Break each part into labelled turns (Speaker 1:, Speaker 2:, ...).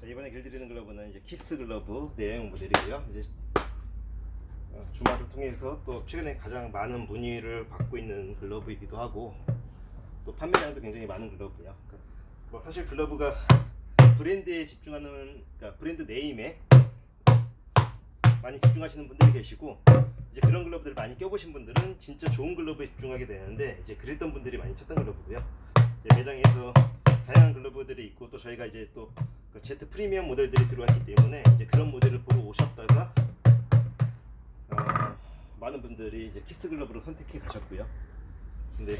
Speaker 1: 자 이번에 길들이는 글러브는 이제 키스 글러브 내형 모델이고요. 이제 어, 주말을 통해서 또 최근에 가장 많은 문의를 받고 있는 글러브이기도 하고 또 판매량도 굉장히 많은 글러브고요. 그러니까 뭐 사실 글러브가 브랜드에 집중하는 그러니까 브랜드 네임에 많이 집중하시는 분들이 계시고 이제 그런 글러브들 많이 껴보신 분들은 진짜 좋은 글러브에 집중하게 되는데 이제 그랬던 분들이 많이 찾던 글러브고요. 이제 매장에서 다양한 글러브들이 있고 또 저희가 이제 또 그 제트 프리미엄 모델들이 들어왔기 때문에 이제 그런 모델을 보고 오셨다가 어, 많은 분들이 이제 키스 글러브로 선택해 가셨고요. 근데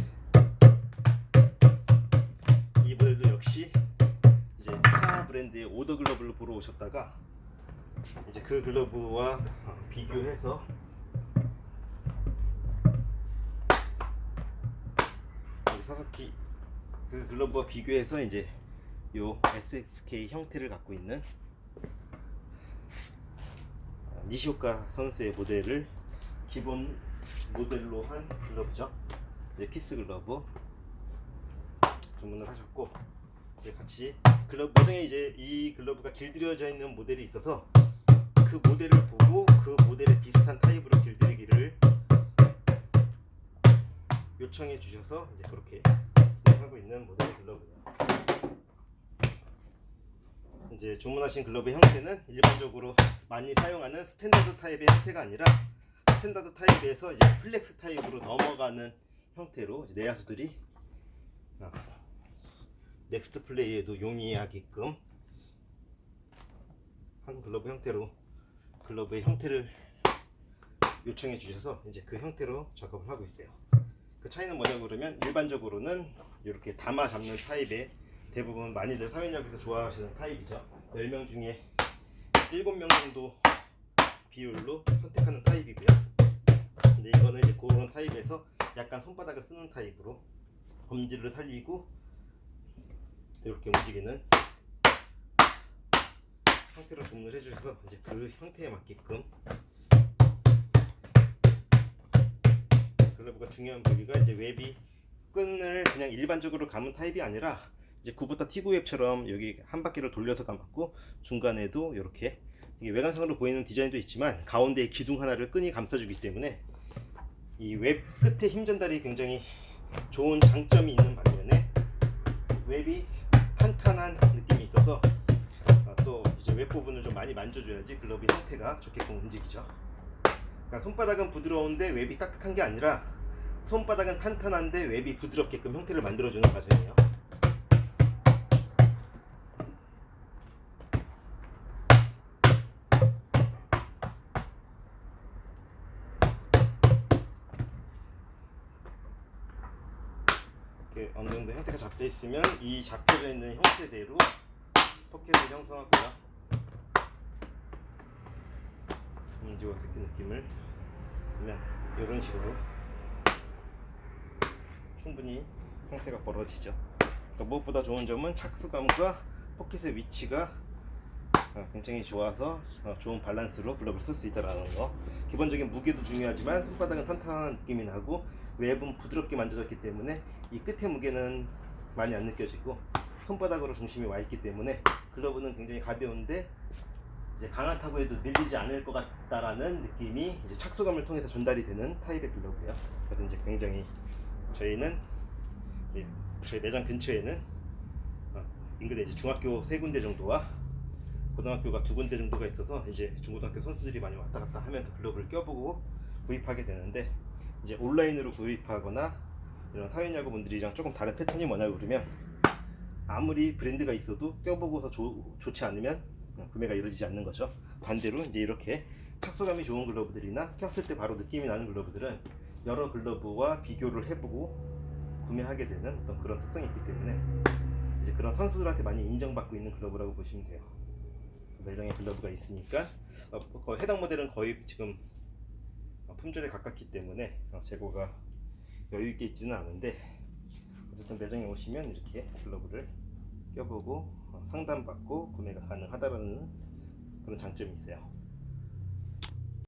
Speaker 1: 이 모델도 역시 이제 스타 브랜드의 오더 글러브를 보러 오셨다가 이제 그 글러브와 어, 비교해서 이 사사키 그 글러브와 비교해서 이제 요 SXK 형태를 갖고 있는 어, 니시오카 선수의 모델을 기본 모델로 한 글러브죠. 이제 키스 글러브 주문을 하셨고 이제 같이 글러브 매장에 이제 이 글러브가 길들여져 있는 모델이 있어서 그 모델을 보고 그 모델에 비슷한 타입으로 길들이기를 요청해 주셔서 이제 그렇게 진행하고 있는 모델 글러브예요. 이제 주문하신 글러브 형태는 일반적으로 많이 사용하는 스탠다드 타입의 형태가 아니라 스탠다드 타입에서 이제 플렉스 타입으로 넘어가는 형태로 내야수들이 어, 넥스트 플레이에도 용이하게끔 한 글러브 형태로 글러브의 형태를 요청해 주셔서 이제 그 형태로 작업을 하고 있어요. 그 차이는 뭐냐 그러면 일반적으로는 이렇게 담아 잡는 타입의 대부분 많이들 사회역에서 좋아하시는 타입이죠. 10명 중에 7명 정도 비율로 선택하는 타입이고요. 근데 이거는 이제 그런 타입에서 약간 손바닥을 쓰는 타입으로 범지를 살리고 이렇게 움직이는 형태로 주문을 해주셔서 이제 그 형태에 맞게끔 글러브가 중요한 부위가 이제 웹이 끈을 그냥 일반적으로 감은 타입이 아니라 이제 구부타 T9 웹처럼 여기 한 바퀴를 돌려서 감았고 중간에도 이렇게 외관상으로 보이는 디자인도 있지만 가운데에 기둥 하나를 끈이 감싸주기 때문에 이 웹 끝에 힘 전달이 굉장히 좋은 장점이 있는 반면에 웹이 탄탄한 느낌이 있어서 아, 또 이제 웹 부분을 좀 많이 만져줘야지 글러브 형태가 좋게끔 움직이죠. 그러니까 손바닥은 부드러운데 웹이 딱딱한 게 아니라 손바닥은 탄탄한데 웹이 부드럽게끔 형태를 만들어주는 과정이에요. 이렇게 어느 정도 형태가 잡혀 있으면 이 잡혀져 있는 형태대로 포켓을 형성하고요. 인지와 새끼 느낌을 그냥 이런 식으로 충분히 형태가 벌어지죠. 그러니까 무엇보다 좋은 점은 착수감과 포켓의 위치가 어, 굉장히 좋아서 어, 좋은 밸런스로 글러브를 쓸 수 있다는 거. 기본적인 무게도 중요하지만 손바닥은 탄탄한 느낌이 나고 웹은 부드럽게 만져졌기 때문에 이 끝의 무게는 많이 안 느껴지고 손바닥으로 중심이 와 있기 때문에 글러브는 굉장히 가벼운데 이제 강한 타구에도 밀리지 않을 것 같다라는 느낌이 이제 착수감을 통해서 전달이 되는 타입의 글러브예요. 그래서 이제 굉장히 저희는 예, 저희 매장 근처에는 어, 인근에 이제 중학교 세 군데 정도와 고등학교가 두 군데 정도가 있어서 이제 중고등학교 선수들이 많이 왔다 갔다 하면서 글러브를 껴보고 구입하게 되는데 이제 온라인으로 구입하거나 이런 사회야구 분들이랑 조금 다른 패턴이 뭐냐 그러면 아무리 브랜드가 있어도 껴보고서 조- 좋지 않으면 구매가 이루어지지 않는 거죠. 반대로 이제 이렇게 착수감이 좋은 글러브들이나 꼈을 때 바로 느낌이 나는 글러브들은 여러 글러브와 비교를 해보고 구매하게 되는 어떤 그런 특성이 있기 때문에 이제 그런 선수들한테 많이 인정받고 있는 글러브라고 보시면 돼요. 매장에 글러브가 있으니까 어, 어, 해당 모델은 거의 지금 어, 품절에 가깝기 때문에 어, 재고가 여유 있게 있지는 않은데 어쨌든 매장에 오시면 이렇게 글러브를 껴보고 어, 상담받고 구매가 가능하다는 그런 장점이 있어요.